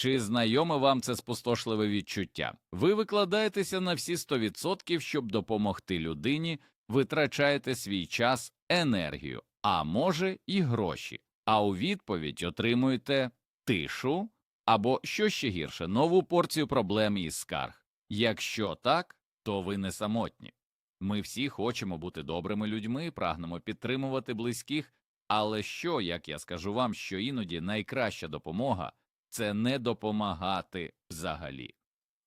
Чи знайоме вам це спустошливе відчуття? Ви викладаєтеся на всі 100%, щоб допомогти людині, витрачаєте свій час, енергію, а може і гроші, а у відповідь отримуєте тишу або, що ще гірше, нову порцію проблем і скарг. Якщо так, то ви не самотні. Ми всі хочемо бути добрими людьми, прагнемо підтримувати близьких, але що, як я скажу вам, що іноді найкраща допомога це не допомагати взагалі.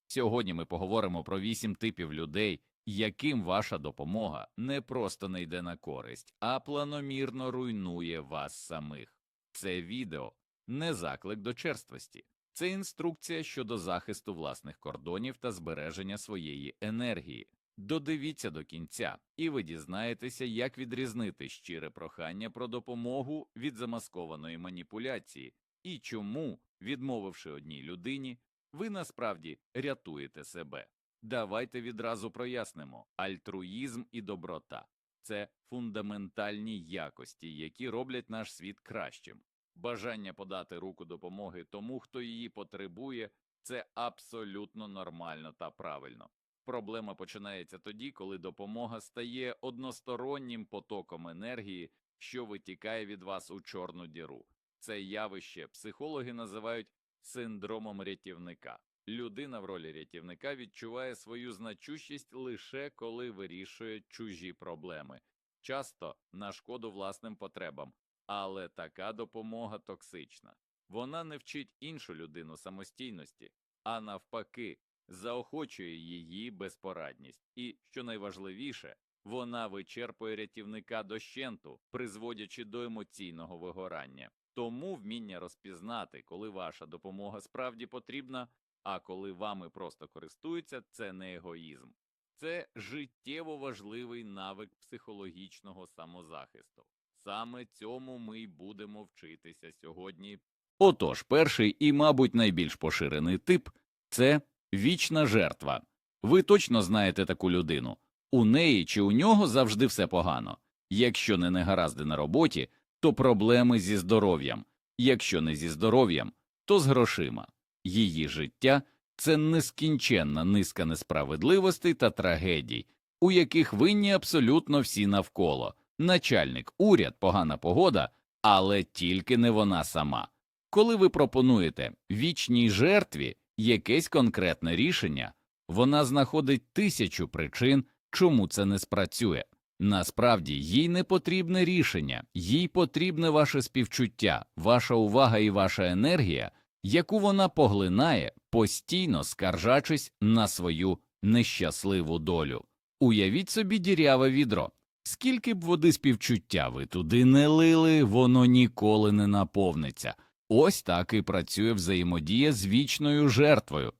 Сьогодні ми поговоримо про вісім типів людей, яким ваша допомога не просто не йде на користь, а планомірно руйнує вас самих. Це відео не заклик до черствості, це інструкція щодо захисту власних кордонів та збереження своєї енергії. Додивіться до кінця, і ви дізнаєтеся, як відрізнити щире прохання про допомогу від замаскованої маніпуляції, і чому, відмовивши одній людині, ви насправді рятуєте себе. Давайте відразу прояснимо альтруїзм і доброта це фундаментальні якості, які роблять наш світ кращим. Бажання подати руку допомоги тому, хто її потребує, це абсолютно нормально та правильно. Проблема починається тоді, коли допомога стає одностороннім потоком енергії, що витікає від вас у чорну діру. Це явище психологи називають синдромом рятівника. Людина в ролі рятівника відчуває свою значущість лише коли вирішує чужі проблеми, часто на шкоду власним потребам, але така допомога токсична. Вона не вчить іншу людину самостійності, а навпаки, заохочує її безпорадність, і, що найважливіше, вона вичерпує рятівника дощенту, призводячи до емоційного вигорання. Тому вміння розпізнати, коли ваша допомога справді потрібна, а коли вами просто користуються, це не егоїзм, це життєво важливий навик психологічного самозахисту. Саме цьому ми й будемо вчитися сьогодні. Отож, перший і, мабуть, найбільш поширений тип це вічна жертва. Ви точно знаєте таку людину. У неї чи у нього завжди все погано. Якщо не негаразди на роботі, то проблеми зі здоров'ям, якщо не зі здоров'ям, то з грошима. Її життя це нескінченна низка несправедливостей та трагедій, у яких винні абсолютно всі навколо начальник, уряд, погана погода, але тільки не вона сама. Коли ви пропонуєте вічній жертві якесь конкретне рішення, вона знаходить тисячу причин, чому це не спрацює. Насправді їй не потрібне рішення, їй потрібне ваше співчуття, ваша увага і ваша енергія, яку вона поглинає, постійно скаржачись на свою нещасливу долю. Уявіть собі діряве відро. Скільки б води співчуття ви туди не лили, воно ніколи не наповниться. Ось так і працює взаємодія з вічною жертвою.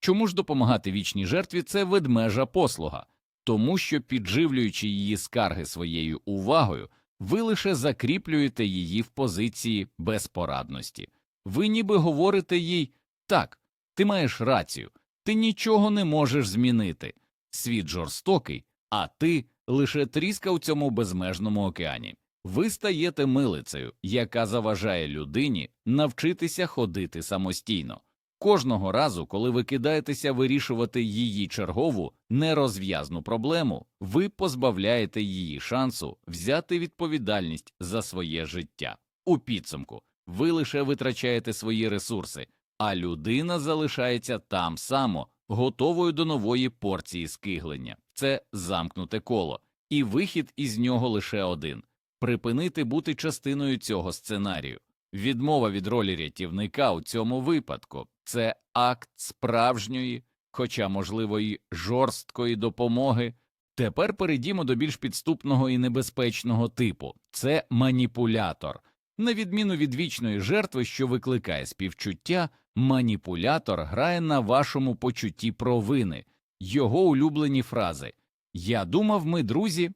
Чому ж допомагати вічній жертві це ведмежа послуга? Тому що, підживлюючи її скарги своєю увагою, ви лише закріплюєте її в позиції безпорадності. Ви ніби говорите їй так, ти маєш рацію, ти нічого не можеш змінити. Світ жорстокий, а ти лише тріска у цьому безмежному океані. Ви стаєте милицею, яка заважає людині навчитися ходити самостійно. Кожного разу, коли ви кидаєтеся вирішувати її чергову нерозв'язну проблему, ви позбавляєте її шансу взяти відповідальність за своє життя. У підсумку ви лише витрачаєте свої ресурси, а людина залишається там само, готовою до нової порції скиглення. Це замкнуте коло, і вихід із нього лише один припинити бути частиною цього сценарію. Відмова від ролі рятівника у цьому випадку це акт справжньої, хоча можливо й жорсткої допомоги. Тепер перейдімо до більш підступного і небезпечного типу це маніпулятор. На відміну від вічної жертви, що викликає співчуття, маніпулятор грає на вашому почутті провини, його улюблені фрази Я думав, ми друзі.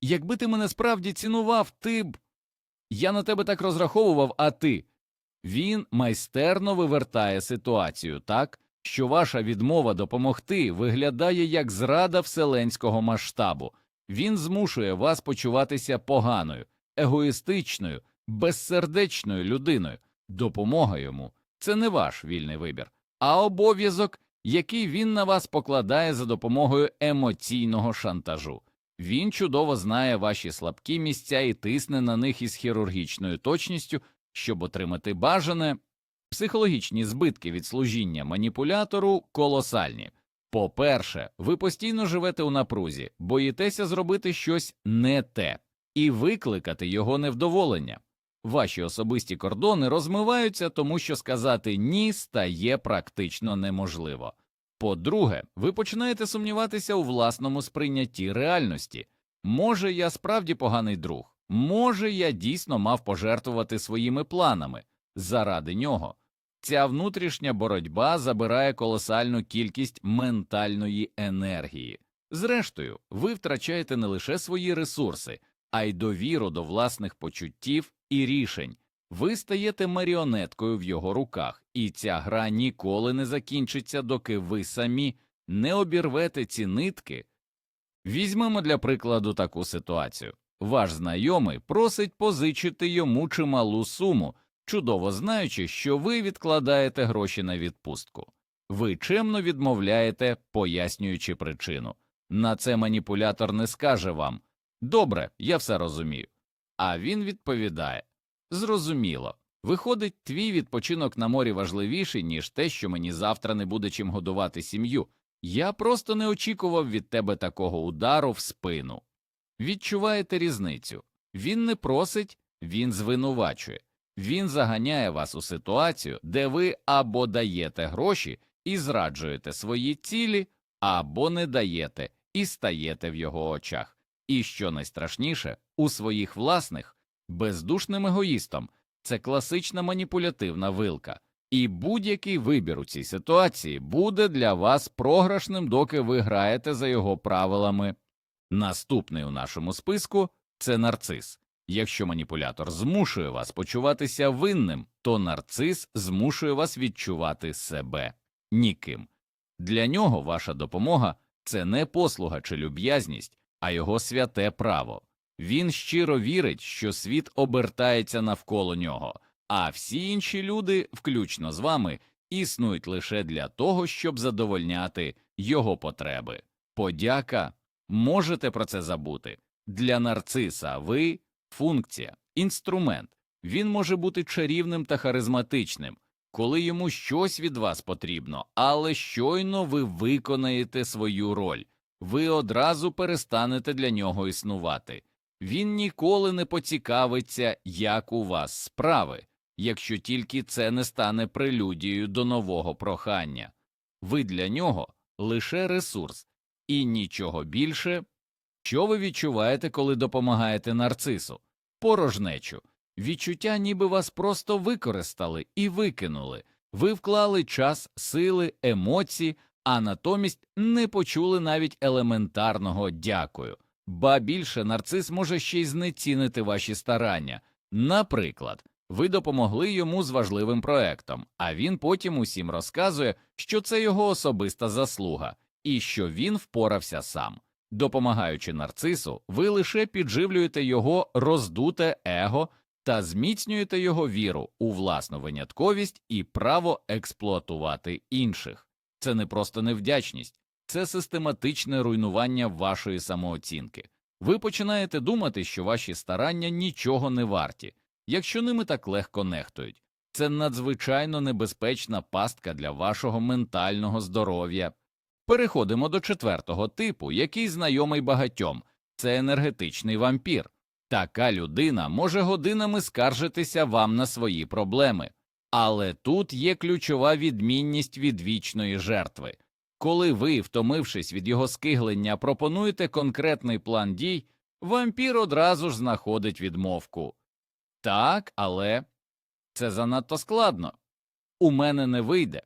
Якби ти мене справді цінував, ти б. Я на тебе так розраховував, а ти. Він майстерно вивертає ситуацію так, що ваша відмова допомогти виглядає як зрада вселенського масштабу. Він змушує вас почуватися поганою, егоїстичною, безсердечною людиною. Допомога йому це не ваш вільний вибір, а обов'язок, який він на вас покладає за допомогою емоційного шантажу. Він чудово знає ваші слабкі місця і тисне на них із хірургічною точністю, щоб отримати бажане. Психологічні збитки від служіння маніпулятору колосальні. По-перше, ви постійно живете у напрузі, боїтеся зробити щось не те і викликати його невдоволення. Ваші особисті кордони розмиваються, тому що сказати ні стає практично неможливо. По-друге, ви починаєте сумніватися у власному сприйнятті реальності. Може, я справді поганий друг, може, я дійсно мав пожертвувати своїми планами заради нього. Ця внутрішня боротьба забирає колосальну кількість ментальної енергії. Зрештою, ви втрачаєте не лише свої ресурси, а й довіру до власних почуттів і рішень. Ви стаєте маріонеткою в його руках, і ця гра ніколи не закінчиться, доки ви самі не обірвете ці нитки. Візьмемо для прикладу таку ситуацію. Ваш знайомий просить позичити йому чималу суму, чудово знаючи, що ви відкладаєте гроші на відпустку. Ви чемно відмовляєте, пояснюючи причину. На це маніпулятор не скаже вам Добре, я все розумію. А він відповідає Зрозуміло. Виходить, твій відпочинок на морі важливіший, ніж те, що мені завтра не буде чим годувати сім'ю. Я просто не очікував від тебе такого удару в спину. Відчуваєте різницю він не просить, він звинувачує, він заганяє вас у ситуацію, де ви або даєте гроші і зраджуєте свої цілі, або не даєте і стаєте в його очах. І що найстрашніше, у своїх власних бездушним егоїстом це класична маніпулятивна вилка, і будь-який вибір у цій ситуації буде для вас програшним, доки ви граєте за його правилами. Наступний у нашому списку це нарцис. Якщо маніпулятор змушує вас почуватися винним, то нарцис змушує вас відчувати себе ніким. Для нього ваша допомога це не послуга чи люб'язність, а його святе право. Він щиро вірить, що світ обертається навколо нього, а всі інші люди, включно з вами, існують лише для того, щоб задовольняти його потреби. Подяка можете про це забути. Для нарциса ви функція, інструмент. Він може бути чарівним та харизматичним, коли йому щось від вас потрібно, але щойно ви виконаєте свою роль, ви одразу перестанете для нього існувати. Він ніколи не поцікавиться, як у вас справи, якщо тільки це не стане прелюдією до нового прохання. Ви для нього лише ресурс і нічого більше. Що ви відчуваєте, коли допомагаєте нарцису? Порожнечу. Відчуття, ніби вас просто використали і викинули, ви вклали час, сили, емоції, а натомість не почули навіть елементарного дякую. Ба більше нарцис може ще й знецінити ваші старання. Наприклад, ви допомогли йому з важливим проектом, а він потім усім розказує, що це його особиста заслуга і що він впорався сам. Допомагаючи нарцису, ви лише підживлюєте його роздуте его та зміцнюєте його віру у власну винятковість і право експлуатувати інших. Це не просто невдячність, це систематичне руйнування вашої самооцінки. Ви починаєте думати, що ваші старання нічого не варті, якщо ними так легко нехтують. Це надзвичайно небезпечна пастка для вашого ментального здоров'я. Переходимо до четвертого типу, який знайомий багатьом це енергетичний вампір. Така людина може годинами скаржитися вам на свої проблеми, але тут є ключова відмінність від вічної жертви. Коли ви, втомившись від його скиглення, пропонуєте конкретний план дій, вампір одразу ж знаходить відмовку. Так, але це занадто складно. У мене не вийде.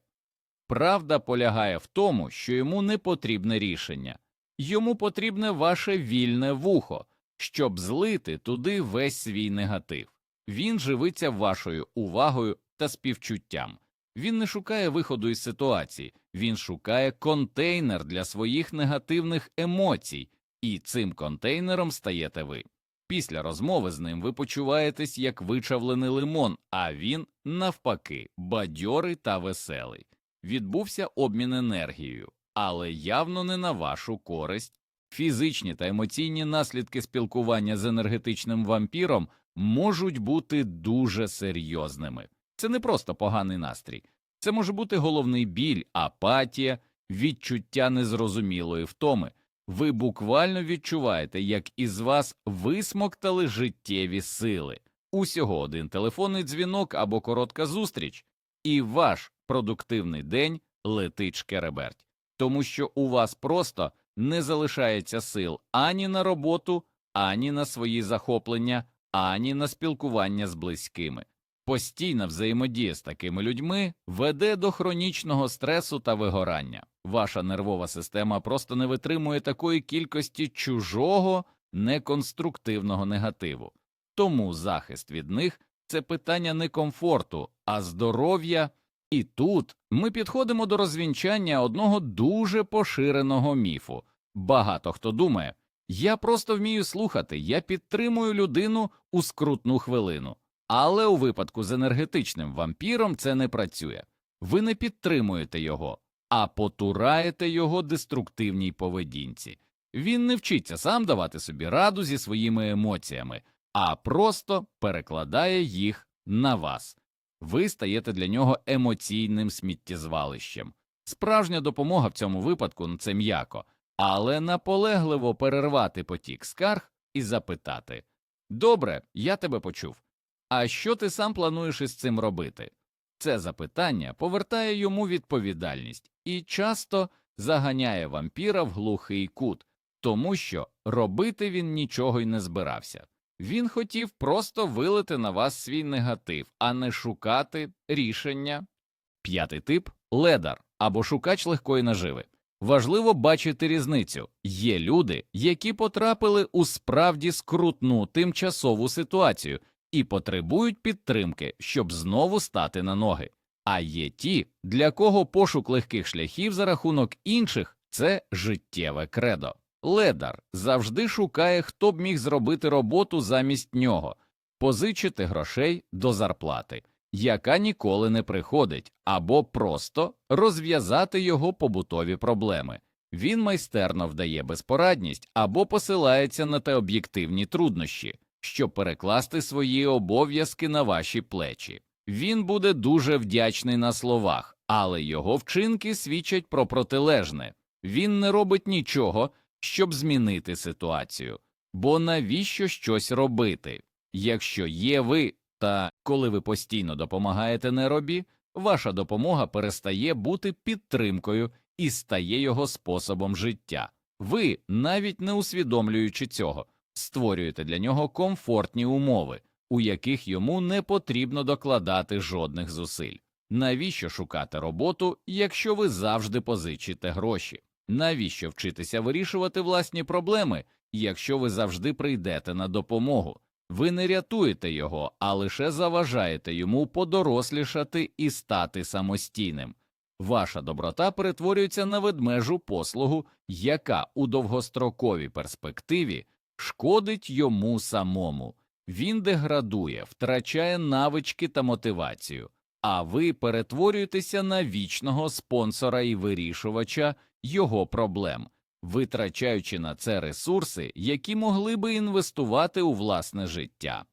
Правда полягає в тому, що йому не потрібне рішення, йому потрібне ваше вільне вухо, щоб злити туди весь свій негатив. Він живиться вашою увагою та співчуттям. Він не шукає виходу із ситуації, він шукає контейнер для своїх негативних емоцій, і цим контейнером стаєте ви. Після розмови з ним ви почуваєтесь як вичавлений лимон, а він, навпаки, бадьорий та веселий. Відбувся обмін енергією, але явно не на вашу користь. Фізичні та емоційні наслідки спілкування з енергетичним вампіром можуть бути дуже серйозними. Це не просто поганий настрій, це може бути головний біль, апатія, відчуття незрозумілої втоми. Ви буквально відчуваєте, як із вас висмоктали життєві сили. Усього один телефонний дзвінок або коротка зустріч, і ваш продуктивний день летить шкереберть, тому що у вас просто не залишається сил ані на роботу, ані на свої захоплення, ані на спілкування з близькими. Постійна взаємодія з такими людьми веде до хронічного стресу та вигорання. Ваша нервова система просто не витримує такої кількості чужого неконструктивного негативу. Тому захист від них це питання не комфорту, а здоров'я. І тут ми підходимо до розвінчання одного дуже поширеного міфу. Багато хто думає, я просто вмію слухати, я підтримую людину у скрутну хвилину. Але у випадку з енергетичним вампіром це не працює. Ви не підтримуєте його, а потураєте його деструктивній поведінці. Він не вчиться сам давати собі раду зі своїми емоціями, а просто перекладає їх на вас. Ви стаєте для нього емоційним сміттєзвалищем. Справжня допомога в цьому випадку це м'яко, але наполегливо перервати потік скарг і запитати Добре, я тебе почув. А що ти сам плануєш із цим робити? Це запитання повертає йому відповідальність і часто заганяє вампіра в глухий кут, тому що робити він нічого й не збирався. Він хотів просто вилити на вас свій негатив, а не шукати рішення. П'ятий тип ледар або шукач легкої наживи. Важливо бачити різницю. Є люди, які потрапили у справді скрутну тимчасову ситуацію і потребують підтримки, щоб знову стати на ноги. А є ті, для кого пошук легких шляхів за рахунок інших це життєве кредо. Ледар завжди шукає, хто б міг зробити роботу замість нього, позичити грошей до зарплати, яка ніколи не приходить, або просто розв'язати його побутові проблеми. Він майстерно вдає безпорадність або посилається на те об'єктивні труднощі, щоб перекласти свої обов'язки на ваші плечі. Він буде дуже вдячний на словах, але його вчинки свідчать про протилежне він не робить нічого щоб змінити ситуацію. Бо навіщо щось робити? Якщо є ви, та коли ви постійно допомагаєте неробі, ваша допомога перестає бути підтримкою і стає його способом життя. Ви, навіть не усвідомлюючи цього, створюєте для нього комфортні умови, у яких йому не потрібно докладати жодних зусиль. Навіщо шукати роботу, якщо ви завжди позичите гроші? Навіщо вчитися вирішувати власні проблеми, якщо ви завжди прийдете на допомогу? Ви не рятуєте його, а лише заважаєте йому подорослішати і стати самостійним. Ваша доброта перетворюється на ведмежу послугу, яка у довгостроковій перспективі шкодить йому самому. Він деградує, втрачає навички та мотивацію, а ви перетворюєтеся на вічного спонсора і вирішувача його проблем, витрачаючи на це ресурси, які могли би інвестувати у власне життя.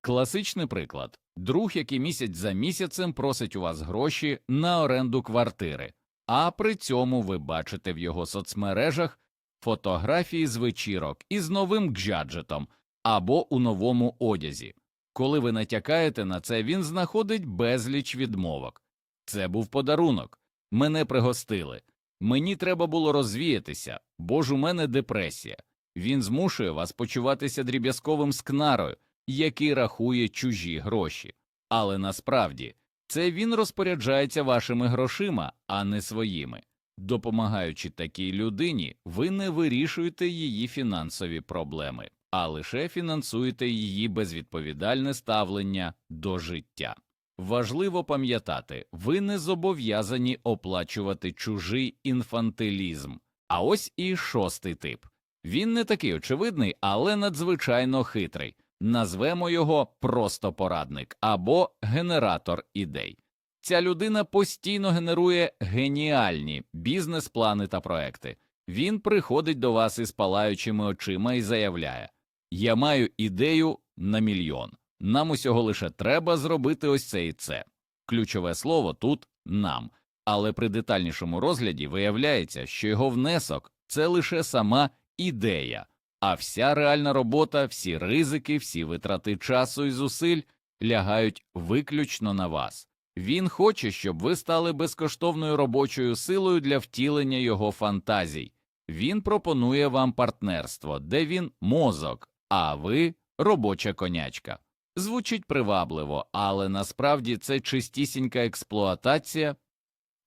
Класичний приклад друг, який місяць за місяцем просить у вас гроші на оренду квартири, а при цьому ви бачите в його соцмережах фотографії з вечірок із новим гаджетом або у новому одязі. Коли ви натякаєте на це, він знаходить безліч відмовок. Це був подарунок. Мене пригостили. Мені треба було розвіятися, бо ж у мене депресія. Він змушує вас почуватися дріб'язковим скнарою, який рахує чужі гроші. Але насправді це він розпоряджається вашими грошима, а не своїми. Допомагаючи такій людині, ви не вирішуєте її фінансові проблеми, а лише фінансуєте її безвідповідальне ставлення до життя. Важливо пам'ятати, ви не зобов'язані оплачувати чужий інфантилізм. А ось і шостий тип Він не такий очевидний, але надзвичайно хитрий. Назвемо його просто порадник або генератор ідей. Ця людина постійно генерує геніальні бізнес-плани та проекти. Він приходить до вас із палаючими очима і заявляє: Я маю ідею на мільйон. Нам усього лише треба зробити ось це і це. Ключове слово тут нам. Але при детальнішому розгляді виявляється, що його внесок це лише сама ідея, а вся реальна робота, всі ризики, всі витрати часу і зусиль лягають виключно на вас. Він хоче, щоб ви стали безкоштовною робочою силою для втілення його фантазій. Він пропонує вам партнерство, де він мозок, а ви робоча конячка. Звучить привабливо, але насправді це чистісінька експлуатація.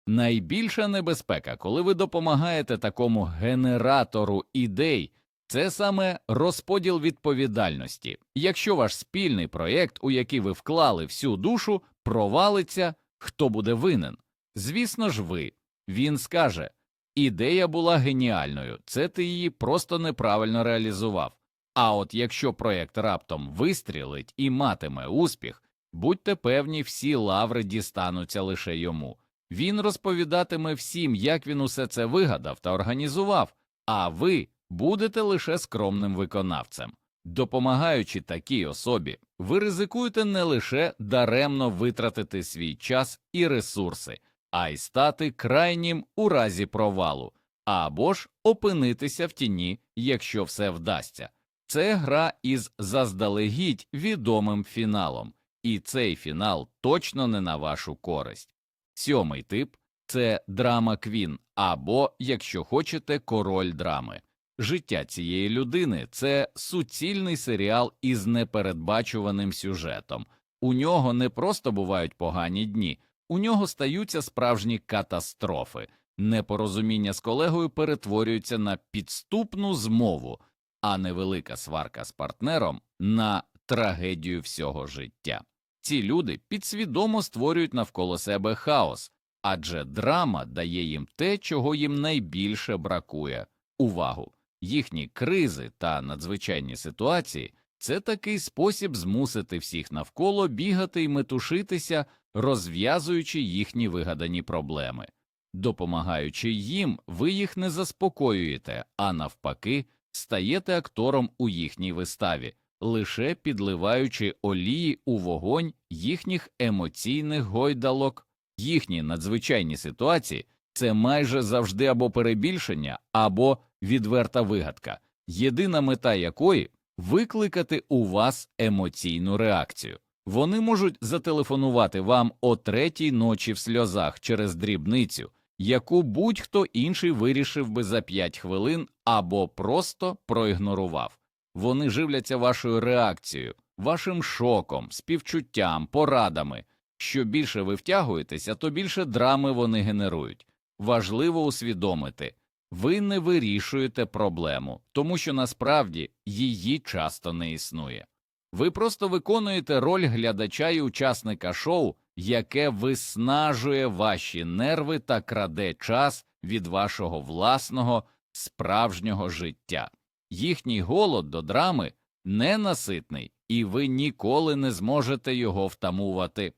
Найбільша небезпека, коли ви допомагаєте такому генератору ідей, це саме розподіл відповідальності. Якщо ваш спільний проєкт, у який ви вклали всю душу, провалиться, хто буде винен? Звісно ж, ви. Він скаже ідея була геніальною, це ти її просто неправильно реалізував. А от якщо проєкт раптом вистрілить і матиме успіх, будьте певні, всі лаври дістануться лише йому. Він розповідатиме всім, як він усе це вигадав та організував, а ви будете лише скромним виконавцем. Допомагаючи такій особі, ви ризикуєте не лише даремно витратити свій час і ресурси, а й стати крайнім у разі провалу, або ж опинитися в тіні, якщо все вдасться. Це гра із заздалегідь відомим фіналом, і цей фінал точно не на вашу користь. Сьомий тип це драма Квін, або, якщо хочете, король драми. Життя цієї людини це суцільний серіал із непередбачуваним сюжетом. У нього не просто бувають погані дні, у нього стаються справжні катастрофи. Непорозуміння з колегою перетворюється на підступну змову, а невелика сварка з партнером на трагедію всього життя. Ці люди підсвідомо створюють навколо себе хаос, адже драма дає їм те, чого їм найбільше бракує увагу. Їхні кризи та надзвичайні ситуації це такий спосіб змусити всіх навколо бігати і метушитися, розв'язуючи їхні вигадані проблеми. Допомагаючи їм, ви їх не заспокоюєте, а навпаки, стаєте актором у їхній виставі, лише підливаючи олії у вогонь їхніх емоційних гойдалок, їхні надзвичайні ситуації це майже завжди або перебільшення, або відверта вигадка, єдина мета якої викликати у вас емоційну реакцію. Вони можуть зателефонувати вам о третій ночі в сльозах через дрібницю, яку будь-хто інший вирішив би за 5 хвилин або просто проігнорував. Вони живляться вашою реакцією, вашим шоком, співчуттям, порадами. Що більше ви втягуєтеся, то більше драми вони генерують. Важливо усвідомити ви не вирішуєте проблему, тому що насправді її часто не існує. Ви просто виконуєте роль глядача і учасника шоу, яке виснажує ваші нерви та краде час від вашого власного справжнього життя. Їхній голод до драми ненаситний, і ви ніколи не зможете його втамувати.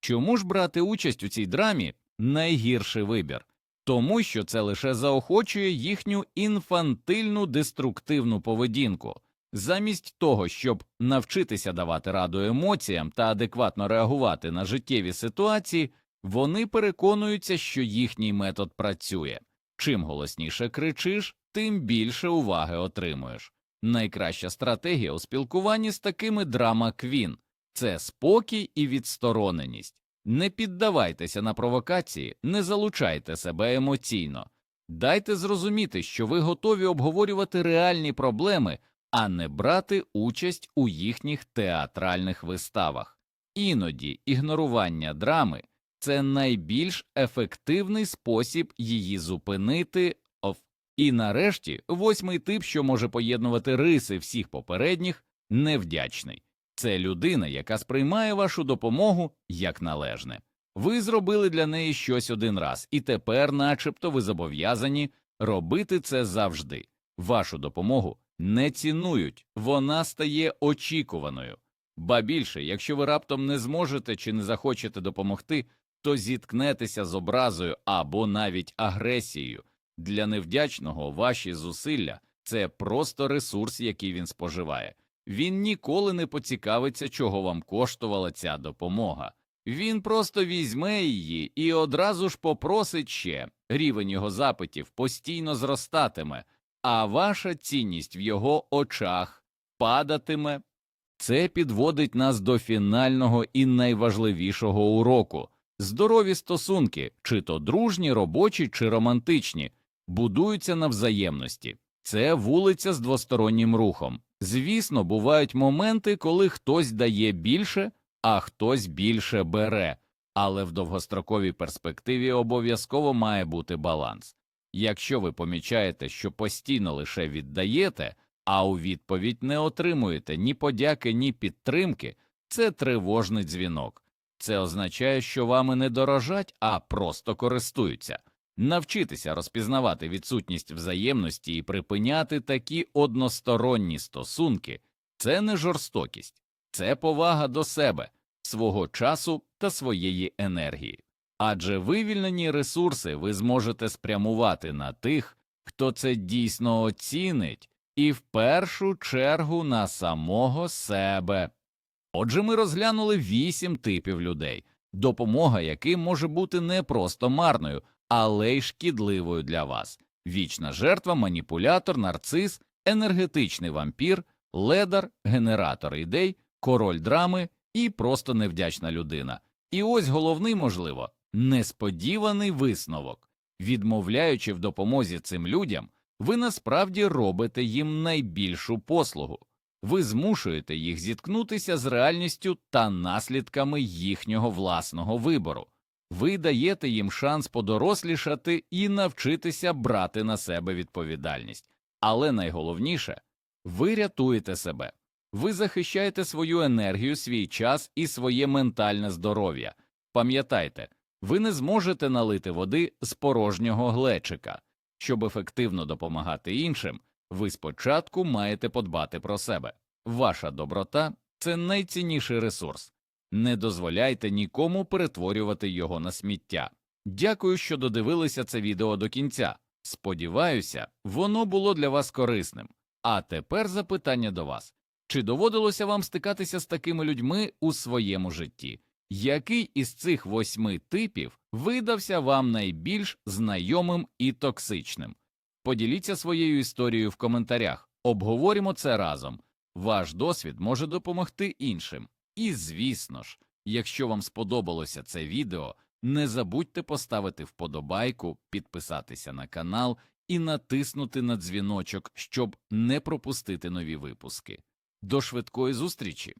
Чому ж брати участь у цій драмі найгірший вибір? Тому що це лише заохочує їхню інфантильну деструктивну поведінку. Замість того, щоб навчитися давати раду емоціям та адекватно реагувати на життєві ситуації, вони переконуються, що їхній метод працює. Чим голосніше кричиш, тим більше уваги отримуєш. Найкраща стратегія у спілкуванні з такими драма квін це спокій і відстороненість. Не піддавайтеся на провокації, не залучайте себе емоційно, дайте зрозуміти, що ви готові обговорювати реальні проблеми, а не брати участь у їхніх театральних виставах. Іноді ігнорування драми це найбільш ефективний спосіб її зупинити. І нарешті восьмий тип, що може поєднувати риси всіх попередніх, невдячний. Це людина, яка сприймає вашу допомогу як належне. Ви зробили для неї щось один раз, і тепер, начебто, ви зобов'язані робити це завжди. Вашу допомогу не цінують, вона стає очікуваною. Ба більше, якщо ви раптом не зможете чи не захочете допомогти, то зіткнетеся з образою або навіть агресією. Для невдячного ваші зусилля це просто ресурс, який він споживає. Він ніколи не поцікавиться, чого вам коштувала ця допомога. Він просто візьме її і одразу ж попросить ще. Рівень його запитів постійно зростатиме, а ваша цінність в його очах падатиме. Це підводить нас до фінального і найважливішого уроку. Здорові стосунки, чи то дружні, робочі, чи романтичні, будуються на взаємності. Це вулиця з двостороннім рухом. Звісно, бувають моменти, коли хтось дає більше, а хтось більше бере, але в довгостроковій перспективі обов'язково має бути баланс. Якщо ви помічаєте, що постійно лише віддаєте, а у відповідь не отримуєте ні подяки, ні підтримки, це тривожний дзвінок. Це означає, що вами не дорожать, а просто користуються. Навчитися розпізнавати відсутність взаємності і припиняти такі односторонні стосунки це не жорстокість, це повага до себе, свого часу та своєї енергії. Адже вивільнені ресурси ви зможете спрямувати на тих, хто це дійсно оцінить, і в першу чергу на самого себе. Отже, ми розглянули вісім типів людей, допомога яким може бути не просто марною, але й шкідливою для вас. Вічна жертва, маніпулятор, нарцис, енергетичний вампір, ледар, генератор ідей, король драми і просто невдячна людина. І ось головний, можливо, несподіваний висновок. Відмовляючи в допомозі цим людям, ви насправді робите їм найбільшу послугу. Ви змушуєте їх зіткнутися з реальністю та наслідками їхнього власного вибору. Ви даєте їм шанс подорослішати і навчитися брати на себе відповідальність. Але найголовніше ви рятуєте себе, ви захищаєте свою енергію, свій час і своє ментальне здоров'я. Пам'ятайте, ви не зможете налити води з порожнього глечика. Щоб ефективно допомагати іншим, ви спочатку маєте подбати про себе. Ваша доброта це найцінніший ресурс. Не дозволяйте нікому перетворювати його на сміття. Дякую, що додивилися це відео до кінця. Сподіваюся, воно було для вас корисним. А тепер запитання до вас чи доводилося вам стикатися з такими людьми у своєму житті? Який із цих восьми типів видався вам найбільш знайомим і токсичним? Поділіться своєю історією в коментарях, обговоримо це разом. Ваш досвід може допомогти іншим. І, звісно ж, якщо вам сподобалося це відео, не забудьте поставити вподобайку, підписатися на канал і натиснути на дзвіночок, щоб не пропустити нові випуски. До швидкої зустрічі!